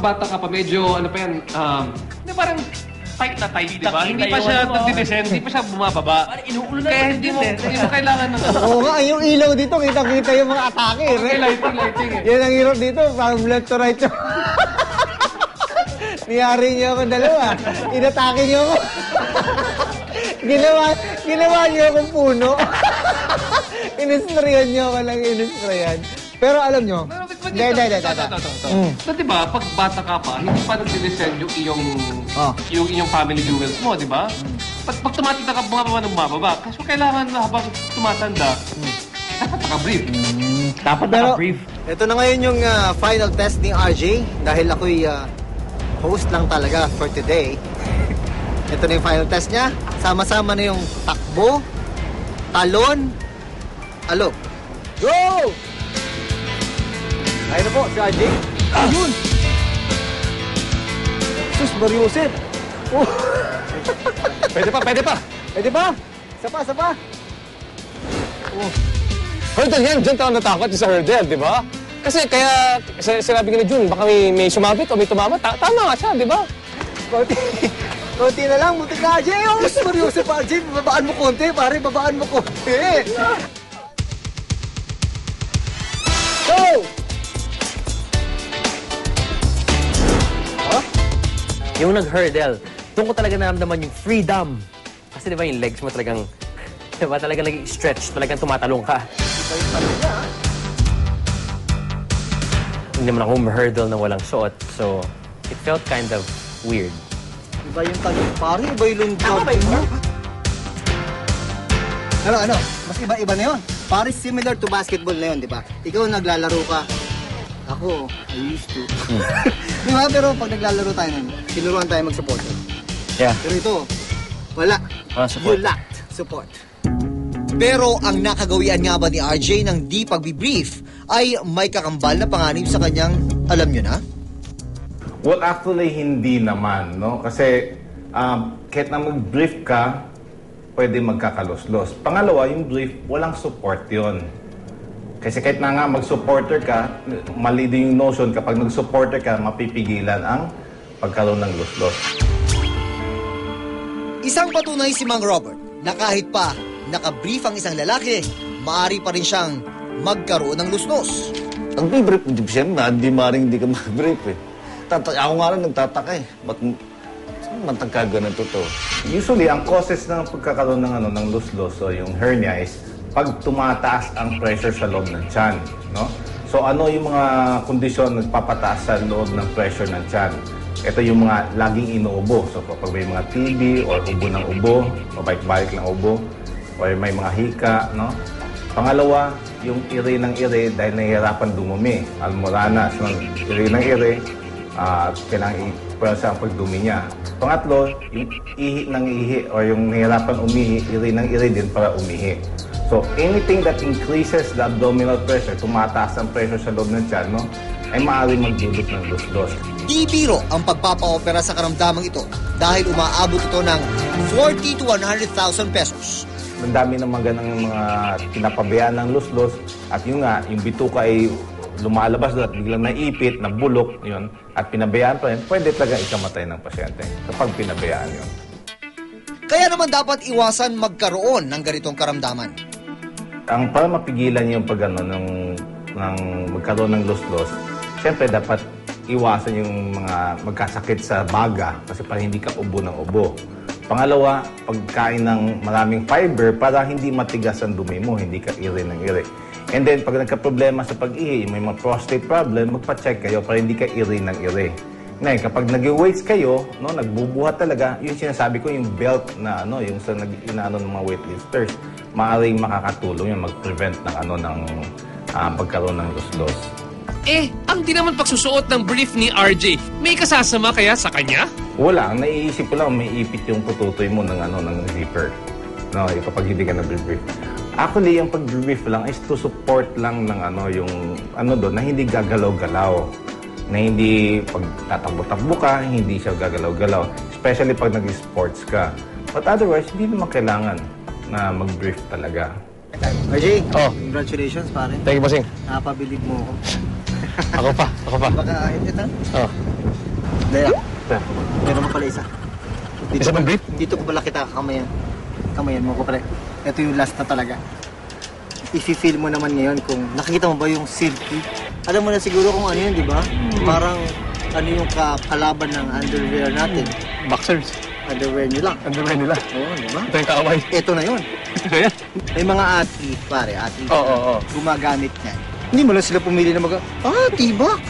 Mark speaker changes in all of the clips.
Speaker 1: bata ka pa, medyo ano pa yan, um, hindi parang tight na tight, di ba? Hindi pa siya
Speaker 2: ano,
Speaker 1: nagdidescend, hindi pa siya bumababa.
Speaker 2: Parang inuulo na
Speaker 1: Kaya hindi mo,
Speaker 2: eh.
Speaker 1: hindi mo kailangan ng ano.
Speaker 3: Oo nga, yung ilaw dito, kita-kita yung mga atake.
Speaker 1: Okay,
Speaker 3: Red.
Speaker 1: lighting, lighting eh.
Speaker 3: Yan ang hirap dito, parang left to right. Niyari niyo ako dalawa. Inatake niyo ako. ginawa, ginawa niyo akong puno. Inisprayan niyo ako lang inisprayan. Pero alam niyo,
Speaker 1: Pero,
Speaker 3: hindi, hindi, hindi,
Speaker 1: ito.
Speaker 3: Mm.
Speaker 1: So, di ba, pag bata ka pa, hindi pa nagdidescend yung iyong,
Speaker 3: Oh.
Speaker 1: yung iyong family jewels mo, di ba? Pag, pag tumatanda ka, bumababa ng bumababa. Kasi kailangan na habang tumatanda, dapat naka-brief.
Speaker 2: Dapat
Speaker 3: Pero,
Speaker 2: naka-brief.
Speaker 3: ito na ngayon yung ah, final test ni RJ dahil ako'y ah, host lang talaga for today. Ito na yung final test niya. Sama-sama na yung takbo, talon, alok. Go! Ayun na po, si RJ. Ayun! Sus, Mariusip! Oh,
Speaker 4: Pwede pa, pwede pa.
Speaker 3: pwede ba? Isa pa, isa pa.
Speaker 4: Hurdle yan, dyan tayo natakot sa hurdle, di ba? Kasi kaya, sinabi ko ni Jun, baka may, may sumabit o may tumama. Ta- tama nga siya, di ba?
Speaker 3: Konti. Konti na lang, mutik na RJ. Oh, Mariusip RJ, babaan mo konti, pare, babaan mo konti. Go!
Speaker 2: Yung nag-hurdle, doon ko talaga naramdaman yung freedom. Kasi di ba yung legs mo talagang, di ba talagang naging stretch, talagang tumatalong ka. Hindi naman ako hurdle na walang suot, so it felt kind of weird.
Speaker 3: Iba yung talon, pare, iba yung lungkot. Ano, ano? Mas iba-iba na yun. Pare, similar to basketball na yun, di ba? Ikaw naglalaro ka. Ako, I used to. di ba? Pero pag naglalaro tayo nun, tinuruan tayo mag-support.
Speaker 2: Yeah.
Speaker 3: Pero ito, wala.
Speaker 2: Walang support.
Speaker 3: You lacked support. Pero ang nakagawian nga ba ni RJ ng di pagbibrief ay may kakambal na panganib sa kanyang, alam nyo na?
Speaker 5: Well, actually, hindi naman, no? Kasi um, kahit na mag-brief ka, pwede magkakalos-los. Pangalawa, yung brief, walang support yon. Kasi kahit na nga mag-supporter ka, mali din yung notion, kapag nag-supporter ka, mapipigilan ang pagkaroon ng los-los.
Speaker 3: Isang patunay si Mang Robert na kahit pa nakabrief ang isang lalaki, maaari pa rin siyang magkaroon ng lusnos.
Speaker 6: Ang brief, hindi siya na, hindi maring hindi ka mag-brief eh. Tata ako nga rin nagtataka eh. Ba't saan matag ka ganito to?
Speaker 5: Usually, ang causes ng pagkakaroon ng, ano, ng los-los o yung hernia is pag tumataas ang pressure sa loob ng tiyan. No? So ano yung mga kondisyon na nagpapataas sa loob ng pressure ng tiyan? Ito yung mga laging inuubo. So kapag may mga TB or ubo ng ubo, pabalik-balik ng ubo, or may mga hika, no? Pangalawa, yung ire ng ire dahil nahihirapan dumumi. Almoranas, no? ire ng ire, at kailangan ipwersa ang pagdumi niya. Pangatlo, yung ihi ng ihi or yung nahihirapan umihi, iri ng iri din para umihi. So, anything that increases the abdominal pressure, tumataas ang pressure sa loob ng tiyan, no, ay maaaring magdulot ng los-los.
Speaker 3: Di biro ang pagpapaopera sa karamdamang ito dahil umaabot ito ng 40 to 100,000 pesos.
Speaker 5: Ang dami naman ganang mga pinapabayaan ng los-los at yun nga, yung bituka ay lumalabas at biglang naipit, nabulok, yun, at pinabayaan pa rin, pwede talaga ikamatay ng pasyente kapag pinabayaan yun.
Speaker 3: Kaya naman dapat iwasan magkaroon ng ganitong karamdaman.
Speaker 5: Ang para mapigilan yung pag ano, ng, ng magkaroon ng los-los, siyempre dapat iwasan yung mga magkasakit sa baga kasi para hindi ka ubo ng ubo. Pangalawa, pagkain ng maraming fiber para hindi matigas ang dumi mo, hindi ka ire ng ire. And then, pag nagka-problema sa pag-ihi, may mga prostate problem, magpa-check kayo para hindi ka ire ng ire. Ngayon, kapag nag-weights kayo, no, nagbubuhat talaga, yung sinasabi ko, yung belt na ano, yung sa nag inaano ng mga weightlifters, maaaring makakatulong yung mag-prevent ng ano ng ah, pagkaroon ng los-los.
Speaker 1: Eh, ang di naman pagsusuot ng brief ni RJ, may kasasama kaya sa kanya?
Speaker 5: Wala, ang naiisip ko lang, may ipit yung pututoy mo ng ano ng zipper. No, yung kapag hindi ka nag-brief. Actually, yung pag-brief lang is to support lang ng ano yung ano doon na hindi gagalaw-galaw. Na hindi pag tatakbo-takbo ka, hindi siya gagalaw-galaw. Especially pag nag-sports ka. But otherwise, hindi naman kailangan na mag-brief talaga.
Speaker 3: RJ,
Speaker 4: Oh.
Speaker 3: congratulations pare.
Speaker 4: Thank you, bossing.
Speaker 3: Napabilib mo ako.
Speaker 4: Ako pa, ako pa.
Speaker 3: Baka, ito?
Speaker 4: Oh.
Speaker 3: Dahil, meron pa pala isa. Dito,
Speaker 4: Isa bang brief?
Speaker 3: Dito ko pala kita kamayan. Kamayan mo ko pala. Ito yung last na talaga. I-feel mo naman ngayon kung nakikita mo ba yung silky. Alam mo na siguro kung ano yun, di ba? Parang ano yung ka- kalaban ng underwear natin.
Speaker 4: Boxers.
Speaker 3: Underwear nila.
Speaker 4: Underwear nila.
Speaker 3: Oo, di ba?
Speaker 4: Ito yung kaaway.
Speaker 3: Ito na yun.
Speaker 4: Ito yan.
Speaker 3: May mga athlete, pare, athlete.
Speaker 4: Oo, oo, oo.
Speaker 3: Gumagamit niyan. Hindi mo lang sila pumili na mag... Ah, tibak!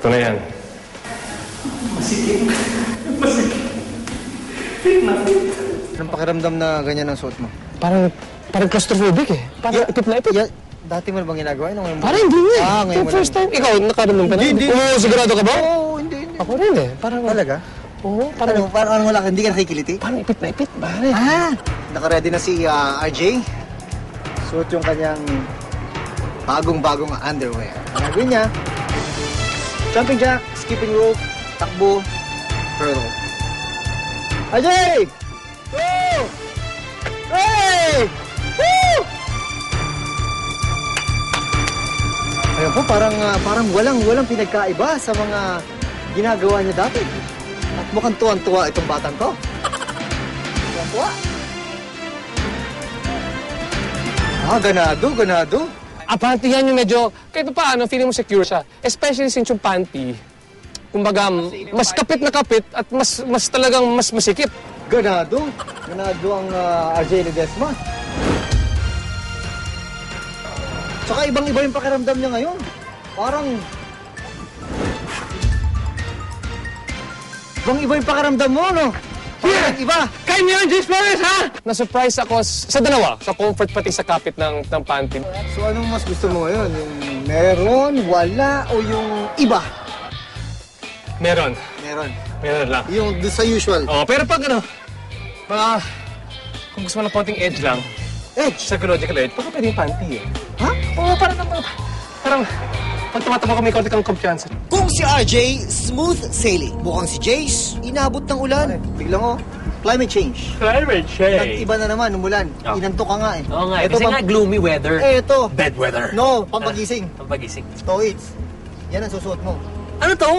Speaker 4: Ito na yan.
Speaker 3: Anong pakiramdam na ganyan ang suot mo?
Speaker 4: Parang, parang claustrophobic eh. Parang ipit na ipit.
Speaker 3: Ya, dati mo na bang ginagawa yun? Ngayon mo-
Speaker 4: Parang hindi nga.
Speaker 3: Ah, ngayon mo
Speaker 4: first time. Ikaw, nakaramdam ka na?
Speaker 3: Hindi, hindi.
Speaker 4: Oo, sigurado ka ba?
Speaker 3: Oo, hindi, hindi.
Speaker 4: Ako rin eh. Parang,
Speaker 3: Talaga?
Speaker 4: oo, parang,
Speaker 3: Ano, parang, parang wala ka, hindi ka nakikiliti?
Speaker 4: parang ipit na ipit. Pare.
Speaker 3: Ah! Nakaready na si ah, RJ. Suot yung kanyang bagong-bagong underwear. Ang gagawin niya, jumping jack, skipping rope, takbo, hurdle. RJ! Ayun po, parang, ah, parang walang, walang pinagkaiba sa mga ginagawa niya dati. At mukhang tuwan-tuwa itong batang to. Tuwan-tuwa. Ah, ganado, ganado.
Speaker 4: Ah, panty yan yung medyo, kahit pa paano, feeling mo secure siya. Especially since yung panty, kumbaga, mas kapit na kapit at mas mas talagang mas masikip.
Speaker 3: Ganado. Ganado ang uh, RJ Ledesma. Tsaka ibang-iba yung pakiramdam niya ngayon. Parang... Ibang-iba yung pakiramdam mo, no? Parang iba.
Speaker 4: Kaya niyo yan, James Flores, ha? Na-surprise ako s- sa dalawa, sa comfort pati sa kapit ng, ng panty.
Speaker 3: So anong mas gusto mo ngayon? Yung meron, wala, o yung iba?
Speaker 4: Meron.
Speaker 3: Meron.
Speaker 4: Meron lang.
Speaker 3: Yung doon sa usual.
Speaker 4: Oh, pero pag ano, mga, kung gusto mo ng konting edge lang,
Speaker 3: Edge.
Speaker 4: psychological edge, baka pwede yung panty eh.
Speaker 3: Ha?
Speaker 4: Oo, parang, parang, parang, pag tumatama ko may konti kang kumpiyansa.
Speaker 3: Kung si RJ, smooth sailing. Mukhang si Jace, inabot ng ulan. Biglang oh, climate change.
Speaker 2: Climate
Speaker 3: Nag-iba na naman, umulan.
Speaker 2: Oh.
Speaker 3: Inantok ka nga eh.
Speaker 2: Oo nga, eh,
Speaker 3: Ito
Speaker 2: kasi
Speaker 3: pam-
Speaker 2: nga gloomy weather.
Speaker 3: Eh, ito.
Speaker 2: Bad weather.
Speaker 3: No, pampagising.
Speaker 2: Ang pagising.
Speaker 3: Stoids. Yan ang susuot mo.
Speaker 2: Ano to?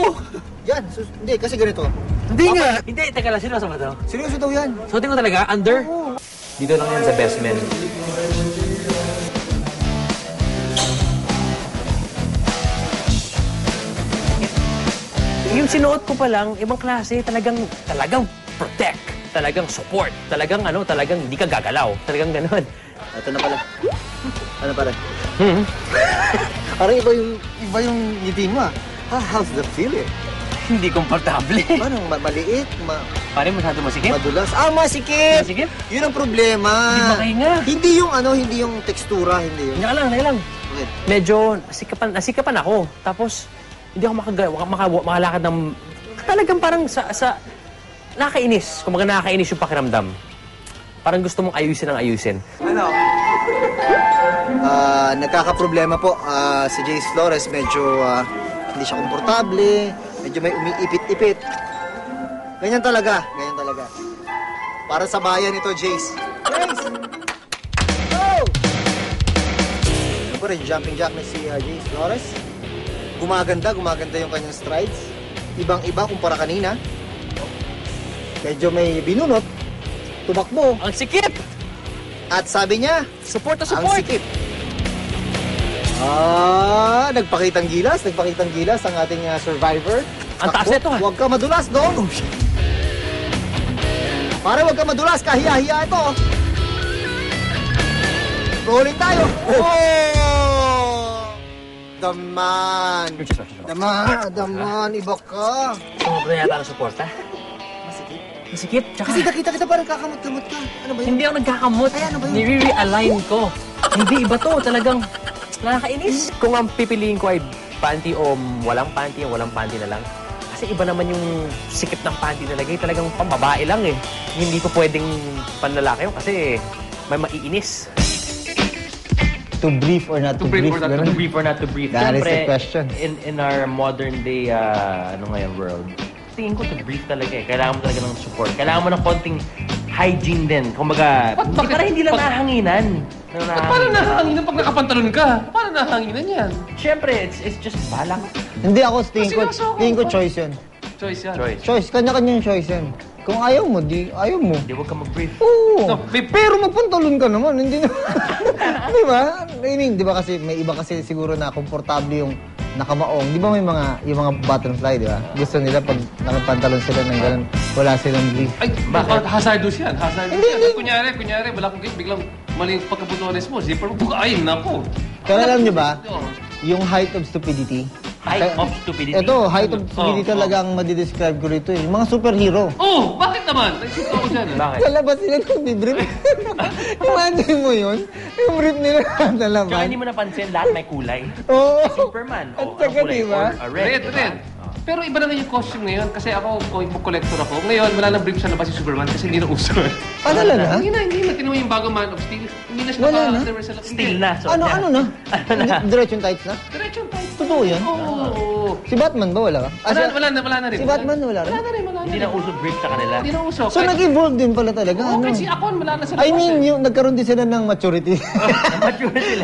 Speaker 3: Yan, sus- hindi, kasi ganito.
Speaker 2: Hindi nga. Hindi, teka lang, seryoso ba to?
Speaker 3: Seryoso daw yan.
Speaker 2: Suotin ko talaga, under? Dito lang yan sa best Yung sinuot ko pa lang, ibang klase, talagang, talagang protect. Talagang support. Talagang ano, talagang hindi ka gagalaw. Talagang ganun.
Speaker 3: Ito na pala. Ano pala?
Speaker 2: Hmm.
Speaker 3: Parang iba yung, iba yung ngiti mo ah. Ah, how's the feeling?
Speaker 2: Hindi komportable.
Speaker 3: Parang ma- maliit, ma
Speaker 2: Pare, masyado masikip.
Speaker 3: madulas. Ah, masikip!
Speaker 2: Masikip?
Speaker 3: Yun ang problema.
Speaker 2: Hindi makahinga.
Speaker 3: Hindi yung ano, hindi yung tekstura, hindi yun.
Speaker 2: Teka lang, teka lang.
Speaker 3: Okay.
Speaker 2: medyo nasikapan, nasikapan ako. Tapos, hindi ako makaga, maka, maka, makalakad ng... Talagang parang sa... sa nakakainis. Kung mga nakakainis yung pakiramdam. Parang gusto mong ayusin ang ayusin.
Speaker 3: Ah, nagkakaproblema po ah, si Jace Flores. Medyo ah, hindi siya komportable. Medyo may umiipit-ipit. Ganyan talaga. Ganyan talaga. Para sa bayan ito, Jace. Jace! Go! Siyempre, jumping jack na si ah, Jace Flores. Gumaganda, gumaganda yung kanyang strides. Ibang-iba kumpara kanina. Medyo may binunot. Tumakbo.
Speaker 2: Ang sikip!
Speaker 3: At sabi niya,
Speaker 2: Support na
Speaker 3: ang
Speaker 2: support!
Speaker 3: sikip. Ah, nagpakitang gilas, nagpakitang gilas ang ating ah, survivor.
Speaker 2: Ang taas nito, ah.
Speaker 3: Huwag ka madulas, dong. Pare, huwag ka madulas, kahiya-hiya ito. Rolling tayo. Oh! Daman. Daman, daman, iba ka.
Speaker 2: Sumobra yata ang suporta.
Speaker 3: Masikip.
Speaker 2: Masikip, tsaka...
Speaker 3: Kasi nakita kita parang kakamot-kamot ka. Ano ba yun?
Speaker 2: Hindi ako nagkakamot.
Speaker 3: Ay, ano ba yun?
Speaker 2: Nire-realign ko. hindi iba to. Talagang nakakainis. Kung ang pipiliin ko ay panty o walang panty, o walang panty na lang. Kasi iba naman yung sikip ng panty na lagay. Talagang pambabae lang eh. Hindi ko pwedeng panlalaki yun kasi may maiinis.
Speaker 3: To brief or not
Speaker 2: To brief or not to brief or not to brief.
Speaker 3: That is
Speaker 2: Siyempre,
Speaker 3: the question.
Speaker 2: In, in our modern day, uh, ano ngayon, world, tingin ko to brief talaga eh. Kailangan mo talaga ng support. Kailangan mo ng konting hygiene din. Kumbaga, hindi, para hindi lang
Speaker 1: pag-
Speaker 2: nahanginan. Na
Speaker 1: Ba't paano nahanginan pag nakapantalon ka? Paano nahanginan yan?
Speaker 2: Siyempre, it's, it's just balak.
Speaker 3: Hindi ako, tingin ko, tingin ko choice yun.
Speaker 1: Choice yan.
Speaker 2: Choice.
Speaker 3: Choice, kanya-kanyang choice yan. Kung ayaw mo, di ayaw mo.
Speaker 2: Hindi, huwag ka mag-brief.
Speaker 3: Oo.
Speaker 1: No,
Speaker 3: pero magpantalon ka naman, hindi na. di ba? I mean, di ba kasi may iba kasi siguro na komportable yung nakamaong. Di ba may mga yung mga butterfly, di ba? Gusto nila pag nakapantalon sila ng ganun, wala silang brief.
Speaker 1: Ay, bakit? Hazardous yan. Hazardous
Speaker 3: Hindi,
Speaker 1: yan.
Speaker 3: hindi.
Speaker 1: Kunyari, kunyari, wala kong gate, biglang mali yung pagkabutones mo. Zipper mo, ay, naku.
Speaker 3: Pero alam niyo ba, yung height of stupidity.
Speaker 2: Height
Speaker 3: Kaya-
Speaker 2: of stupidity.
Speaker 3: Ito, height of stupidity
Speaker 1: Oh,
Speaker 3: talaga ang madidescribe ko rito eh. Yung mga superhero.
Speaker 1: Oh, bakit naman? Nagsuto ako dyan. eh.
Speaker 2: Bakit?
Speaker 3: Sa labas sila nung brief. Imagine mo yun. Yung brief nila sa
Speaker 2: Tsaka hindi mo napansin, lahat may kulay.
Speaker 3: Oo.
Speaker 2: Superman.
Speaker 3: At
Speaker 2: Oh,
Speaker 3: saka,
Speaker 2: anong kulay?
Speaker 3: diba?
Speaker 2: Or, uh, red.
Speaker 1: Red,
Speaker 2: diba?
Speaker 1: red. Pero iba na nga yung costume ngayon kasi ako comic book collector ako. Ngayon, wala nang brief sa labas yung Superman kasi hindi na uso.
Speaker 3: Ah, talaga?
Speaker 1: Hindi na, hindi na. Tinuloy yung bagong Man of Steel. Hindi na siya
Speaker 3: Wala na?
Speaker 1: hindi.
Speaker 2: na. So,
Speaker 3: Ano, ano na?
Speaker 2: Ano na?
Speaker 3: Diretsyon tights na?
Speaker 1: Diretso tayo.
Speaker 3: Totoo yan?
Speaker 1: Oo.
Speaker 3: Si Batman ba wala ka? Ah,
Speaker 1: Wala,
Speaker 3: si-
Speaker 1: wala na, wala na rin.
Speaker 3: Si Batman wala rin?
Speaker 1: Wala na rin, wala na
Speaker 2: Hindi
Speaker 1: rin.
Speaker 2: na uso brief sa kanila.
Speaker 1: Hindi na uso.
Speaker 3: So,
Speaker 1: Kahit-
Speaker 3: nag-evolve din pala talaga.
Speaker 1: Oo,
Speaker 3: ano?
Speaker 1: kasi ako, wala na sa
Speaker 3: I
Speaker 1: labas
Speaker 3: mean,
Speaker 1: eh.
Speaker 3: yung nagkaroon din sila ng maturity.
Speaker 2: Mature sila.